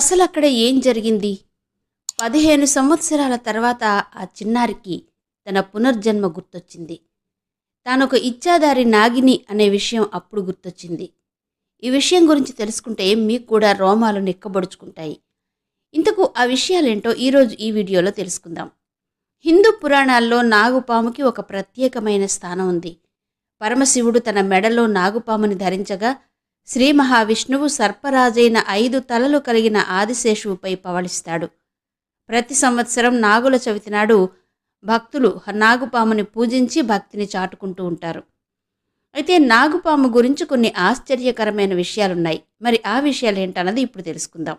అసలు అక్కడ ఏం జరిగింది? పదిహేను సంవత్సరాల తర్వాత ఆ చిన్నారికి తన పునర్జన్మ గుర్తొచ్చింది. తానొక ఇచ్చాదారి నాగిని అనే విషయం అప్పుడు గుర్తొచ్చింది. ఈ విషయం గురించి తెలుసుకుంటే మీకు కూడా రోమాలు నిక్కబొడుచుకుంటాయి. ఇంతకు ఆ విషయాలేంటో ఈరోజు ఈ వీడియోలో తెలుసుకుందాం. హిందూ పురాణాల్లో నాగుపాముకి ఒక ప్రత్యేకమైన స్థానం ఉంది. పరమశివుడు తన మెడలో నాగుపాముని ధరించగా శ్రీ మహావిష్ణువు సర్పరాజైన ఐదు తలలు కలిగిన ఆదిశేషువుపై పవళిస్తాడు. ప్రతి సంవత్సరం నాగుల చవితి నాడు భక్తులు నాగుపాముని పూజించి భక్తిని చాటుకుంటూ ఉంటారు. అయితే నాగుపాము గురించి కొన్ని ఆశ్చర్యకరమైన విషయాలున్నాయి. మరి ఆ విషయాలు ఏంటన్నది ఇప్పుడు తెలుసుకుందాం.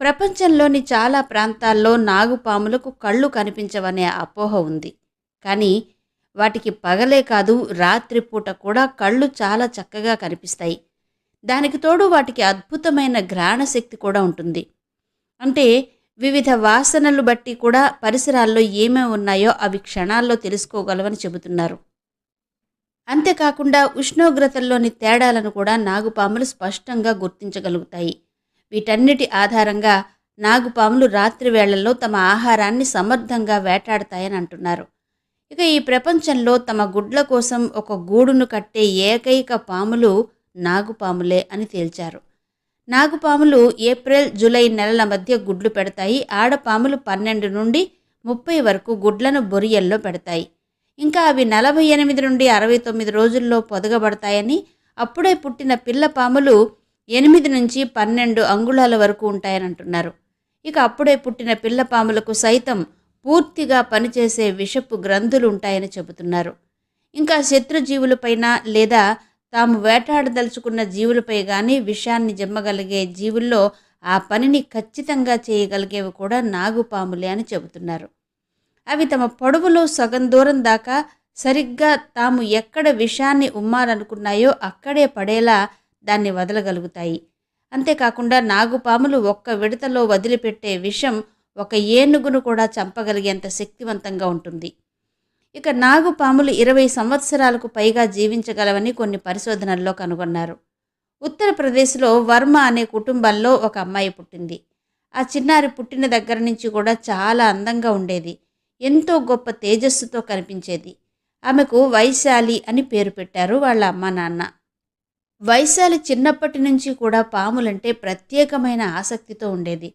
ప్రపంచంలోని చాలా ప్రాంతాల్లో నాగుపాములకు కళ్ళు కనిపించవనే అపోహ ఉంది. కానీ వాటికి పగలే కాదు రాత్రిపూట కూడా కళ్ళు చాలా చక్కగా కనిపిస్తాయి. దానికి తోడు వాటికి అద్భుతమైన గ్రహణ శక్తి కూడా ఉంటుంది. అంటే వివిధ వాసనలు బట్టి కూడా పరిసరాల్లో ఏమేమి ఉన్నాయో అవి క్షణాల్లో తెలుసుకోగలవని చెబుతున్నారు. అంతేకాకుండా ఉష్ణోగ్రతల్లోని తేడాలను కూడా నాగుపాములు స్పష్టంగా గుర్తించగలుగుతాయి. వీటన్నిటి ఆధారంగా నాగుపాములు రాత్రి వేళల్లో తమ ఆహారాన్ని సమర్థంగా వేటాడతాయని అంటున్నారు. ఇక ఈ ప్రపంచంలో తమ గుడ్ల కోసం ఒక గూడును కట్టే ఏకైక పాములు నాగుపాములే అని తేల్చారు. నాగుపాములు ఏప్రిల్ జూలై నెలల మధ్య గుడ్లు పెడతాయి. ఆడపాములు పన్నెండు నుండి ముప్పై వరకు గుడ్లను బొరియల్లో పెడతాయి. ఇంకా అవి నలభై ఎనిమిది నుండి అరవై తొమ్మిది రోజుల్లో పొదగబడతాయని అప్పుడే పుట్టిన పిల్ల పాములు ఎనిమిది నుంచి పన్నెండు అంగుళాల వరకు ఉంటాయని అంటున్నారు. ఇక అప్పుడే పుట్టిన పిల్ల పాములకు సైతం పూర్తిగా పనిచేసే విషపు గ్రంథులు ఉంటాయని చెబుతున్నారు. ఇంకా శత్రుజీవులపైన లేదా తాము వేటాడదలుచుకున్న జీవులపై కానీ విషాన్ని జమ్మగలిగే జీవుల్లో ఆ పనిని ఖచ్చితంగా చేయగలిగేవి కూడా నాగుపాములే అని చెబుతున్నారు. అవి తమ పొడవులో సగం దూరం దాకా సరిగ్గా తాము ఎక్కడ విషాన్ని ఉమ్మాలనుకున్నాయో అక్కడే పడేలా దాన్ని వదలగలుగుతాయి. అంతేకాకుండా నాగుపాములు ఒక్క విడతలో వదిలిపెట్టే విషం ఒక ఏనుగును కూడా చంపగలిగేంత శక్తివంతంగా ఉంటుంది. ఇక నాగుపాములు ఇరవై సంవత్సరాలకు పైగా జీవించగలవని కొన్ని పరిశోధనల్లో కనుగొన్నారు. ఉత్తరప్రదేశ్లో వర్మ అనే కుటుంబంలో ఒక అమ్మాయి పుట్టింది. ఆ చిన్నారి పుట్టిన దగ్గర నుంచి కూడా చాలా అందంగా ఉండేది. ఎంతో గొప్ప తేజస్సుతో కనిపించేది. ఆమెకు వైశాలి అని పేరు పెట్టారు వాళ్ళ అమ్మ నాన్న. వైశాలి చిన్నప్పటి నుంచి కూడా పాములంటే ప్రత్యేకమైన ఆసక్తితో ఉండేది.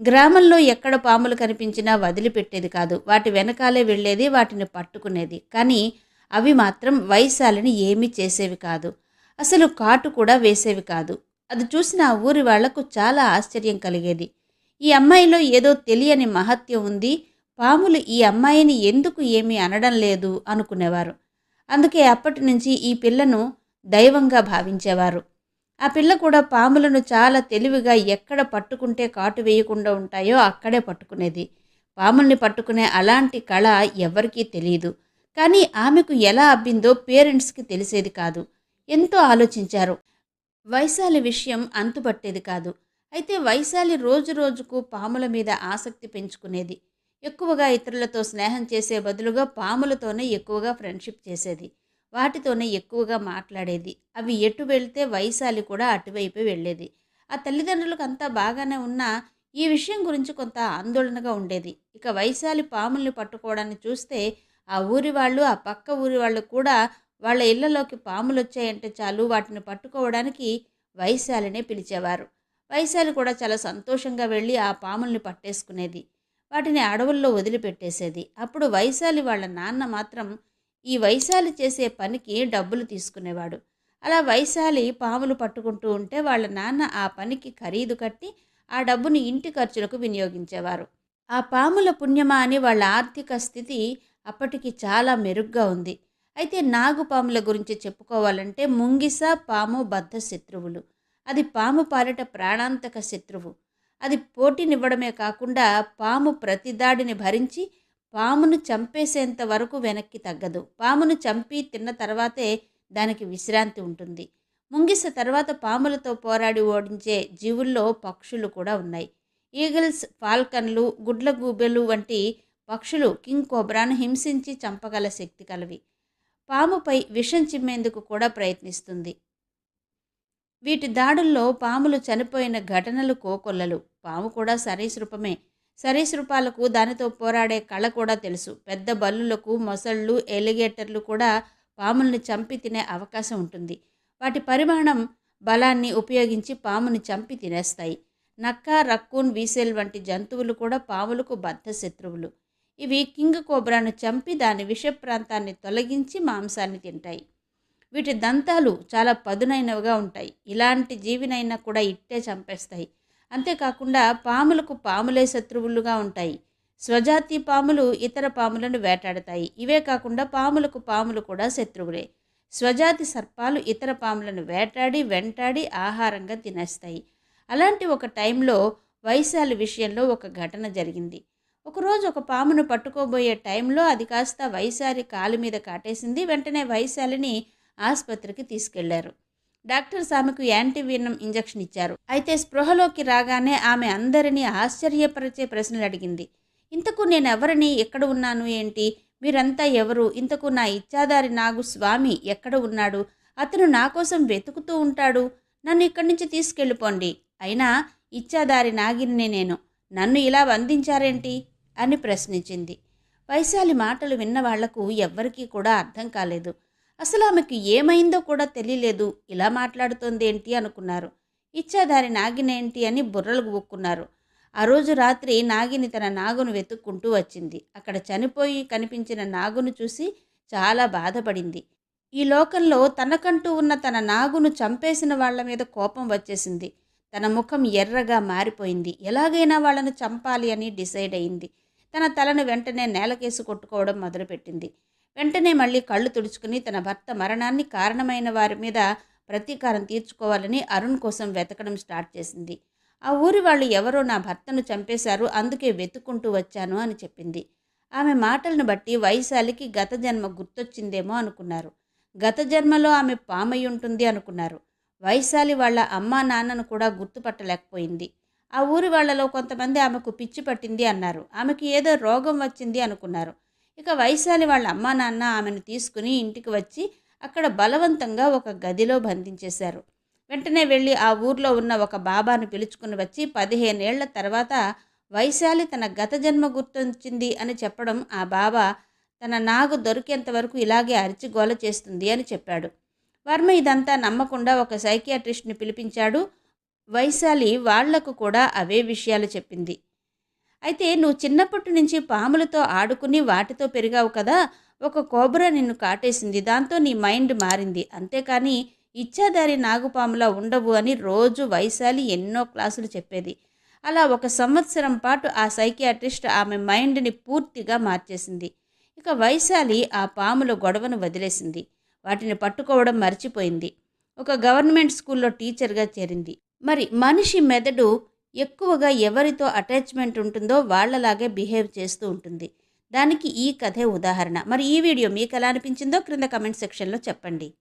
గ్రామంలో ఎక్కడ పాములు కనిపించినా వదిలిపెట్టేది కాదు. వాటి వెనకాలే వెళ్ళేది వాటిని పట్టుకునేది. కానీ అవి మాత్రం వైశాలిని ఏమీ చేసేవి కాదు. అసలు కాటు కూడా వేసేవి కాదు. అది చూసిన ఆ ఊరి వాళ్ళకు చాలా ఆశ్చర్యం కలిగేది. ఈ అమ్మాయిలో ఏదో తెలియని మహత్యం ఉంది. పాములు ఈ అమ్మాయిని ఎందుకు ఏమీ అనడం లేదు అనుకునేవారు. అందుకే అప్పటి నుంచి ఈ పిల్లను దైవంగా భావించేవారు. ఆ పిల్ల కూడా పాములను చాలా తెలివిగా ఎక్కడ పట్టుకుంటే కాటు వేయకుండా ఉంటాయో అక్కడే పట్టుకునేది. పాముల్ని పట్టుకునే అలాంటి కళ ఎవరికీ తెలియదు కానీ ఆమెకు ఎలా అబ్బిందో పేరెంట్స్కి తెలిసేది కాదు. ఎంతో ఆలోచించారు. వైశాలి విషయం అంతుపట్టేది కాదు. అయితే వైశాలి రోజు రోజుకు పాముల మీద ఆసక్తి పెంచుకునేది. ఎక్కువగా ఇతరులతో స్నేహం చేసే బదులుగా పాములతోనే ఎక్కువగా ఫ్రెండ్షిప్ చేసేది. వాటితోనే ఎక్కువగా మాట్లాడేది. అవి ఎటు వెళ్తే వైశాలి కూడా అటువైపే వెళ్ళేది. ఆ తల్లిదండ్రులకు అంతా బాగానే ఉన్నా ఈ విషయం గురించి కొంత ఆందోళనగా ఉండేది. ఇక వైశాలి పాముల్ని పట్టుకోవడాన్ని చూస్తే ఆ ఊరి వాళ్ళు ఆ పక్క ఊరి వాళ్ళు కూడా వాళ్ళ ఇళ్ళలోకి పాములు వచ్చాయంటే చాలు వాటిని పట్టుకోవడానికి వైశాలినే పిలిచేవారు. వైశాలి కూడా చాలా సంతోషంగా వెళ్ళి ఆ పాముల్ని పట్టేసుకునేది. వాటిని అడవుల్లో వదిలిపెట్టేసేది. అప్పుడు వైశాలి వాళ్ళ నాన్న మాత్రం ఈ వైశాలి చేసే పనికి డబ్బులు తీసుకునేవాడు. అలా వైశాలి పాములు పట్టుకుంటూ ఉంటే వాళ్ళ నాన్న ఆ పనికి ఖరీదు కట్టి ఆ డబ్బుని ఇంటి ఖర్చులకు వినియోగించేవారు. ఆ పాముల పుణ్యమా అని వాళ్ళ ఆర్థిక స్థితి అప్పటికి చాలా మెరుగ్గా ఉంది. అయితే నాగుపాముల గురించి చెప్పుకోవాలంటే ముంగిస పాము బద్ధ శత్రువులు. అది పాము పాలిట ప్రాణాంతక శత్రువు. అది పోటీనివ్వడమే కాకుండా పాము ప్రతి దాడిని భరించి పామును చంపేసేంత వరకు వెనక్కి తగ్గదు. పామును చంపి తిన్న తర్వాతే దానికి విశ్రాంతి ఉంటుంది. ముంగిస తర్వాత పాములతో పోరాడి ఓడించే జీవుల్లో పక్షులు కూడా ఉన్నాయి. ఈగల్స్ ఫాల్కన్లు గుడ్లగూబెలు వంటి పక్షులు కింగ్ కోబ్రాను హింసించి చంపగల శక్తి కలవి. పాముపై విషం చిమ్మేందుకు కూడా ప్రయత్నిస్తుంది. వీటి దాడుల్లో పాములు చనిపోయిన ఘటనలు కోకొల్లలు. పాము కూడా సరీసృపమే. సరీసృపాలకు దానితో పోరాడే కళ కూడా తెలుసు. పెద్ద బల్లులకు మొసళ్ళు ఎలిగేటర్లు కూడా పాముల్ని చంపి తినే అవకాశం ఉంటుంది. వాటి పరిమాణం బలాన్ని ఉపయోగించి పాముని చంపి తినేస్తాయి. నక్క రక్కూన్ వీసెల్ వంటి జంతువులు కూడా పాములకు బద్ధ శత్రువులు. ఇవి కింగ్ కోబ్రాను చంపి దాని విష ప్రాంతాన్ని తొలగించి మాంసాన్ని తింటాయి. వీటి దంతాలు చాలా పదునైనవిగా ఉంటాయి. ఇలాంటి జీవినైనా కూడా ఇట్టే చంపేస్తాయి. అంతేకాకుండా పాములకు పాములే శత్రువులుగా ఉంటాయి. స్వజాతి పాములు ఇతర పాములను వేటాడతాయి. ఇవే కాకుండా పాములకు పాములు కూడా శత్రువులే. స్వజాతి సర్పాలు ఇతర పాములను వేటాడి వెంటాడి ఆహారంగా తినేస్తాయి. అలాంటి ఒక టైంలో వైశాలి విషయంలో ఒక ఘటన జరిగింది. ఒకరోజు ఒక పామును పట్టుకోబోయే టైంలో అది కాస్త వైశాలి కాలు మీద కాటేసింది. వెంటనే వైశాలిని ఆసుపత్రికి తీసుకెళ్ళారు. డాక్టర్స్ ఆమెకు యాంటీవీనం ఇంజెక్షన్ ఇచ్చారు. అయితే స్పృహలోకి రాగానే ఆమె అందరినీ ఆశ్చర్యపరిచే ప్రశ్నలు అడిగింది. ఇంతకు నేను ఎవరిని ఎక్కడ ఉన్నాను ఏంటి? మీరంతా ఎవరు? ఇంతకు నా ఇచ్చాదారి నాగు స్వామి ఎక్కడ ఉన్నాడు? అతను నా కోసం వెతుకుతూ ఉంటాడు. నన్ను ఇక్కడి నుంచి తీసుకెళ్ళిపోండి. అయినా ఇచ్చాదారి నాగిన్నే నేను. నన్ను ఇలా వందించారేంటి అని ప్రశ్నించింది. వైశాలి మాటలు విన్న వాళ్ళకు ఎవ్వరికీ కూడా అర్థం కాలేదు. అసలు ఆమెకు ఏమైందో కూడా తెలియలేదు. ఇలా మాట్లాడుతోందేంటి అనుకున్నారు. ఇచ్చాదారి నాగినేంటి అని బుర్రలు ఒక్కున్నారు ఆ రోజు రాత్రి నాగిని తన నాగును వెతుక్కుంటూ వచ్చింది. అక్కడ చనిపోయి కనిపించిన నాగును చూసి చాలా బాధపడింది. ఈ లోకంలో తనకంటూ ఉన్న తన నాగును చంపేసిన వాళ్ళ మీద కోపం వచ్చేసింది. తన ముఖం ఎర్రగా మారిపోయింది. ఎలాగైనా వాళ్ళను చంపాలి అని డిసైడ్ అయింది. తన తలను వెంటనే నేలకేసి కొట్టుకోవడం మొదలుపెట్టింది. వెంటనే మళ్ళీ కళ్ళు తుడుచుకుని తన భర్త మరణాన్ని కారణమైన వారి మీద ప్రతీకారం తీర్చుకోవాలని అరుణ్ కోసం వెతకడం స్టార్ట్ చేసింది. ఆ ఊరి వాళ్ళు ఎవరో నా భర్తను చంపేశారు అందుకే వెతుక్కుంటూ వచ్చాను అని చెప్పింది. ఆమె మాటలను బట్టి వైశాలికి గత జన్మ గుర్తొచ్చిందేమో అనుకున్నారు. గత జన్మలో ఆమె పామై ఉంటుంది అనుకున్నారు. వైశాలి వాళ్ళ అమ్మా నాన్నను కూడా గుర్తుపట్టలేకపోయింది. ఆ ఊరి వాళ్ళలో కొంతమంది ఆమెకు పిచ్చి పట్టింది అన్నారు. ఆమెకి ఏదో రోగం వచ్చింది అనుకున్నారు. ఇక వైశాలి వాళ్ళ అమ్మా నాన్న ఆమెను తీసుకుని ఇంటికి వచ్చి అక్కడ బలవంతంగా ఒక గదిలో బంధించేశారు. వెంటనే వెళ్ళి ఆ ఊర్లో ఉన్న ఒక బాబాను పిలుచుకుని వచ్చి పదిహేనేళ్ళ తర్వాత వైశాలి తన గత జన్మ గుర్తొచ్చింది అని చెప్పడం ఆ బాబా తన నాగు దొరికేంత వరకు ఇలాగే అరిచి గోల చేస్తుంది అని చెప్పాడు. వర్మ ఇదంతా నమ్మకుండా ఒక సైకియాట్రిస్ట్ని పిలిపించాడు. వైశాలి వాళ్ళకు కూడా అవే విషయాలు చెప్పింది. అయితే నువ్వు చిన్నప్పటి నుంచి పాములతో ఆడుకుని వాటితో పెరిగావు కదా ఒక కోబ్రా నిన్ను కాటేసింది. దాంతో నీ మైండ్ మారింది. అంతేకాని ఇచ్చాదారి నాగుపాములా ఉండవు అని రోజు వైశాలి ఎన్నో క్లాసులు చెప్పేది. అలా ఒక సంవత్సరం పాటు ఆ సైకియాట్రిస్ట్ ఆమె మైండ్ని పూర్తిగా మార్చేసింది. ఇక వైశాలి ఆ పాముల గొడవను వదిలేసింది. వాటిని పట్టుకోవడం మర్చిపోయింది. ఒక గవర్నమెంట్ స్కూల్లో టీచర్గా చేరింది. మరి మనిషి మెదడు ఎక్కువగా ఎవరితో అటాచ్మెంట్ ఉంటుందో వాళ్ళలాగే బిహేవ్ చేస్తూ ఉంటుంది. దానికి ఈ కథే ఉదాహరణ. మరి ఈ వీడియో మీకు ఎలా అనిపించిందో క్రింద కమెంట్ సెక్షన్లో చెప్పండి.